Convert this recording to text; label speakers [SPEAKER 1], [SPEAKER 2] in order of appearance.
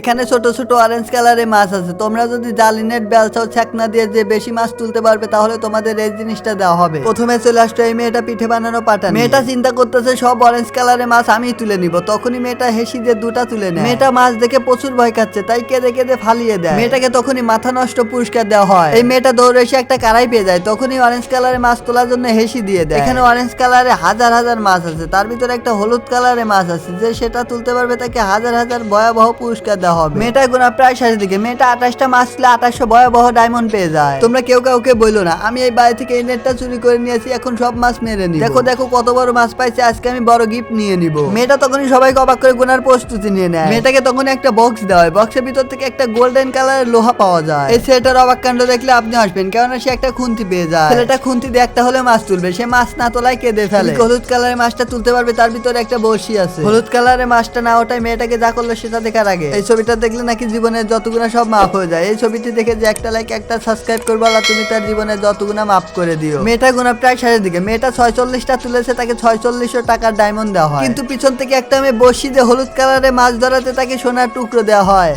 [SPEAKER 1] এখানে ছোট ছোট অরেঞ্জ কালারের মাছ আছে। তোমরা যদি জালিনেট বেলচাও ছাকনা দিয়ে যে বেশি মাছ তুলতে পারবে, তাহলে তোমাদের এই জিনিসটা দেওয়া হবে। প্রথমে চলে আসতো এই মেয়েটা পিঠে বানানো পাঠান মেয়েটা চিন্তা করতেছে, সব অরেঞ্জ কালারের মাছ আমি তুলে নিব। তখনই মেয়েটা হেসি দিয়ে দুটা তুলে নেয়। মেয়েটা মাছ দেখে প্রচুর ভয় খাচ্ছে, তাই কেঁদে কেঁদে ফালিয়ে দেয়। মেয়েটাকে তখনই মাথা নষ্ট পুরস্কার দেওয়া হয়। এই মেয়েটা দৌড়ে এসে একটা কারাই পেয়ে যায়, তখনই অরেঞ্জ কালারের মাছ তোলার জন্য হেসি দিয়ে দেয়। এখানে অরেঞ্জ কালারে হাজার হাজার মাছ আছে। তার ভিতরে একটা হলুদ কালারের মাছ আছে। যে সেটা তুলতে পারবে, তাকে হাজার হাজার ভয়াবহ পুরস্কার দেওয়া হবে। মেয়েটা গোনা প্রায় শেষের দিকে। মেয়েটা আঠাশটা মাছ ছিল, আঠাশশো ভয়াবহ ডায়মন্ড পেয়ে যায়। তোমরা কেউ কাউকে বইলো না। আমি এই বাড়ি থেকে এই নেটটা চুরি করে নিয়েছি, এখন সব মাছ মেরে নি দেখো দেখো, কত বড় মাছ পাইছি, আজকে আমি বড় গিফট নিয়ে নিব। মেয়েটা তখনই সবাইকে অবাক করে গোনার প্রস্তুতি নিয়ে নেয়। মেয়েটাকে তখন একটা বক্স দেওয়া হয়। বক্সের ভিতর থেকে একটা গোল্ডেন কালারের লোহা পাওয়া যায়। এই ছেলেটার অবাক কাণ্ড দেখলে আপনি আসবেন কেননা সে একটা খুন্তি পেয়ে যায়। ছেলেটা খুন্তি দিয়ে একটা হলে মাছ তুলবে। সে মাছ না তোলায় কেঁদে ফেলে। হলুদ কালারের মাছটা তুলতে পারবে? তার ভিতরে একটা বড়শি আছে। হলুদ কালারের মাছটা না ওটাই মেয়েটাকে যা করল সেটা দেখার আগে। এই ছবিটা দেখলে নাকি জীবনের যতগুনা সব মাফ হয়ে যায়। এই ছবিটি দেখে যে একটা লাইক একটা সাবস্ক্রাইব করব আর তুমি তার জীবনের যতগুনা মাফ করে দিও। মেয়েটা গুণা প্রায় সাড়ে দিকে। মেয়েটা ছয়চল্লিশটা তুলেছে, তাকে ছয়চল্লিশশো টাকার ডায়মন্ড দেওয়া হয়। কিন্তু পিছন থেকে একটা মেয়ে বসি যে হলুদ কালারে মাছ ধরাতে তাকে সোনার টুকরো দেওয়া হয়।